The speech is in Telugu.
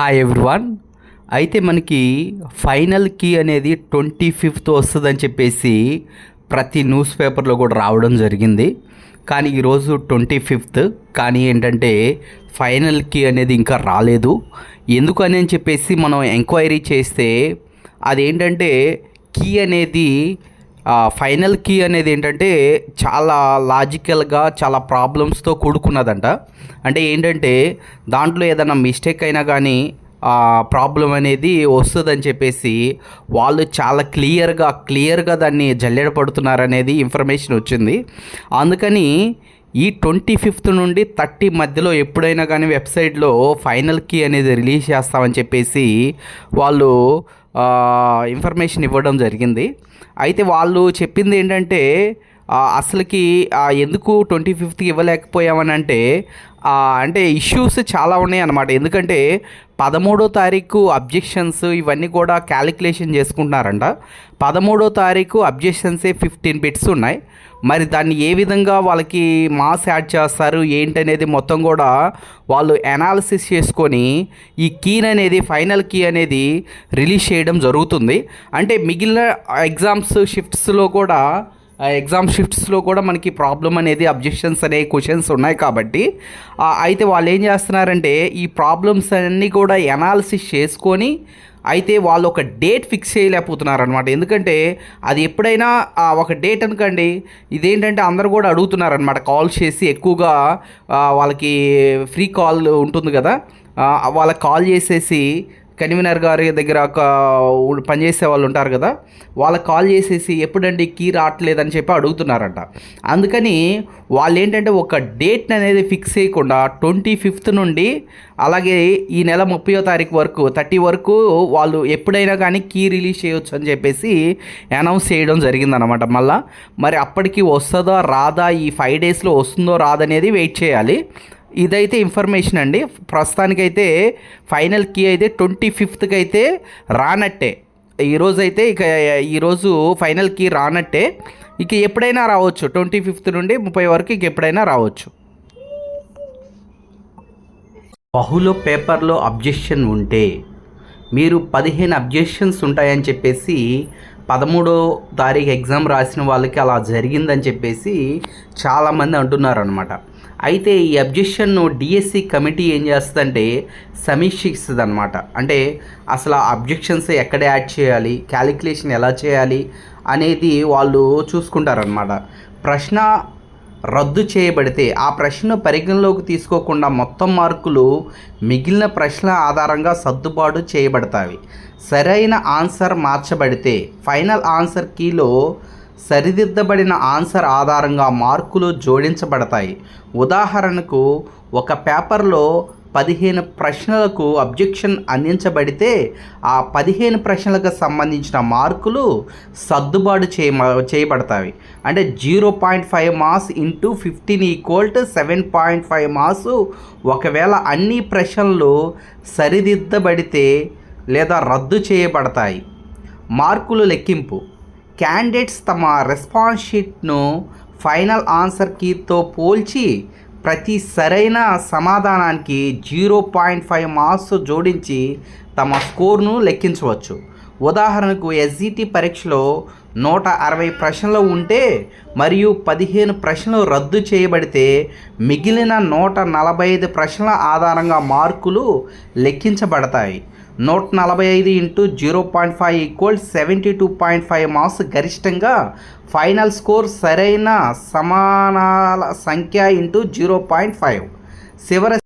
హాయ్ ఎవ్రీవన్ అయితే మనకి ఫైనల్ కీ అనేది ట్వంటీ ఫిఫ్త్ వస్తుందని చెప్పేసి ప్రతి న్యూస్ పేపర్లో కూడా రావడం జరిగింది. కానీ ఈరోజు ట్వంటీ ఫిఫ్త్ కానీ ఏంటంటే ఫైనల్ కీ అనేది ఇంకా రాలేదు. ఎందుకని అని చెప్పేసి మనం ఎంక్వైరీ చేస్తే అదేంటంటే కీ అనేది ఫైనల్ కీ అనేది ఏంటంటే చాలా లాజికల్గా చాలా ప్రాబ్లమ్స్తో కూడుకున్నదంట. అంటే ఏంటంటే దాంట్లో ఏదైనా మిస్టేక్ అయినా కానీ ప్రాబ్లం అనేది వస్తుందని చెప్పేసి వాళ్ళు చాలా క్లియర్గా క్లియర్గా దాన్ని జల్లెడ పడుతున్నారనేది ఇన్ఫర్మేషన్ వచ్చింది. అందుకని ఈ ట్వంటీ ఫిఫ్త్ నుండి థర్టీ మధ్యలో ఎప్పుడైనా కానీ వెబ్సైట్లో ఫైనల్ కీ అనేది రిలీజ్ చేస్తామని చెప్పేసి వాళ్ళు ఇన్ఫర్మేషన్ ఇవ్వడం జరిగింది. అయితే వాళ్ళు చెప్పింది ఏంటంటే అసలుకి ఎందుకు ట్వంటీ ఫిఫ్త్కి ఇవ్వలేకపోయామని అంటే అంటే ఇష్యూస్ చాలా ఉన్నాయి అన్నమాట ఎందుకంటే పదమూడో తారీఖు అబ్జెక్షన్స్ ఇవన్నీ కూడా క్యాలిక్యులేషన్ చేసుకుంటున్నారంట. పదమూడో తారీఖు అబ్జెక్షన్సే ఫిఫ్టీన్ బిట్స్ ఉన్నాయి. మరి దాన్ని ఏ విధంగా వాళ్ళకి మాస్ యాడ్ చేస్తారు ఏంటనేది మొత్తం కూడా వాళ్ళు అనాలిసిస్ చేసుకొని ఈ కీన్ అనేది ఫైనల్ కీ అనేది రిలీజ్ చేయడం జరుగుతుంది. అంటే మిగిలిన ఎగ్జామ్స్ షిఫ్ట్స్లో కూడా ఎగ్జామ్ షిఫ్ట్స్లో కూడా మనకి ప్రాబ్లం అనేది అబ్జెక్షన్స్ అనే క్వశ్చన్స్ ఉన్నాయి కాబట్టి అయితే వాళ్ళు ఏం చేస్తున్నారంటే ఈ ప్రాబ్లమ్స్ అన్నీ కూడా ఎనాలిసిస్ చేసుకొని అయితే వాళ్ళు ఒక డేట్ ఫిక్స్ చేయలేకపోతున్నారు అనమాట ఎందుకంటే అది ఎప్పుడైనా ఒక డేట్ అనుకోండి ఇదేంటంటే అందరు కూడా అడుగుతున్నారు అనమాట కాల్ చేసి ఎక్కువగా వాళ్ళకి ఫ్రీ కాల్ ఉంటుంది కదా వాళ్ళకి కాల్ చేసేసి కన్వీనర్ గారి దగ్గర ఒక పనిచేసే వాళ్ళు ఉంటారు కదా వాళ్ళకి కాల్ చేసేసి ఎప్పుడండి కీ రావట్లేదని చెప్పి అడుగుతున్నారంట. అందుకని వాళ్ళు ఏంటంటే ఒక డేట్ అనేది ఫిక్స్ చేయకుండా ట్వంటీ ఫిఫ్త్ నుండి అలాగే ఈ నెల ముప్పయో తారీఖు వరకు థర్టీ వరకు వాళ్ళు ఎప్పుడైనా కానీ కీ రిలీజ్ చేయొచ్చు అని చెప్పేసి అనౌన్స్ చేయడం జరిగిందనమాట మళ్ళీ. మరి అప్పటికి వస్తుందో రాదా ఈ ఫైవ్ డేస్లో వస్తుందో రాదనేది వెయిట్ చేయాలి. ఇదైతే ఇన్ఫర్మేషన్ అండి. ప్రస్తుతానికైతే ఫైనల్ కీ అయితే ట్వంటీ ఫిఫ్త్కి అయితే రానట్టే. ఈరోజు అయితే ఇక ఈరోజు ఫైనల్ కీ రానట్టే. ఇక ఎప్పుడైనా రావచ్చు. ట్వంటీ ఫిఫ్త్ నుండి ముప్పై వరకు ఇక ఎప్పుడైనా రావచ్చు. బహుళ పేపర్లో అబ్జెక్షన్ ఉంటే మీరు పదిహేను అబ్జెక్షన్స్ ఉంటాయని చెప్పేసి పదమూడో తారీఖు ఎగ్జామ్ రాసిన వాళ్ళకి అలా జరిగిందని చెప్పేసి చాలామంది అంటున్నారు అనమాట అయితే ఈ అబ్జెక్షన్ను డిఎస్సి కమిటీ ఏం చేస్తుందంటే సమీక్షిస్తుంది అనమాట అంటే అసలు ఆ అబ్జెక్షన్స్ ఎక్కడ యాడ్ చేయాలి క్యాలిక్యులేషన్ ఎలా చేయాలి అనేది వాళ్ళు చూసుకుంటారనమాట ప్రశ్న రద్దు చేయబడితే ఆ ప్రశ్న పరిగణలోకి తీసుకోకుండా మొత్తం మార్కులు మిగిలిన ప్రశ్నల ఆధారంగా సర్దుబాటు చేయబడతాయి. సరైన ఆన్సర్ మార్చబడితే ఫైనల్ ఆన్సర్ కీలో సరిదిద్దబడిన ఆన్సర్ ఆధారంగా మార్కులు జోడించబడతాయి. ఉదాహరణకు ఒక పేపర్లో పదిహేను ప్రశ్నలకు అబ్జెక్షన్ అందించబడితే ఆ పదిహేను ప్రశ్నలకు సంబంధించిన మార్కులు సర్దుబాటు చేయ చేయబడతాయి. అంటే zero point five marks into fifteen equal to seven point five marks ఒకవేళ అన్ని ప్రశ్నలు సరిదిద్దబడితే లేదా రద్దు చేయబడతాయి. మార్కులు లెక్కింపు. క్యాండిడేట్స్ తమ రెస్పాన్స్ షీట్ను ఫైనల్ ఆన్సర్ కీతో పోల్చి ప్రతి సరైన సమాధానానికి జీరో పాయింట్ ఫైవ్ మార్క్స్ జోడించి తమ స్కోర్ను లెక్కించవచ్చు. ఉదాహరణకు ఎస్జిటి పరీక్షలో నూట అరవై ప్రశ్నలు ఉంటే మరియు పదిహేను ప్రశ్నలు రద్దు చేయబడితే మిగిలిన నూట నలభై ఐదు ప్రశ్నల ఆధారంగా మార్కులు లెక్కించబడతాయి. నూట నలభై ఐదు into zero point five equal seventy two point five marks గరిష్టంగా ఫైనల్ స్కోర్ సరైన సమానాల సంఖ్య ఇంటూ జీరో పాయింట్ ఫైవ్. చివరి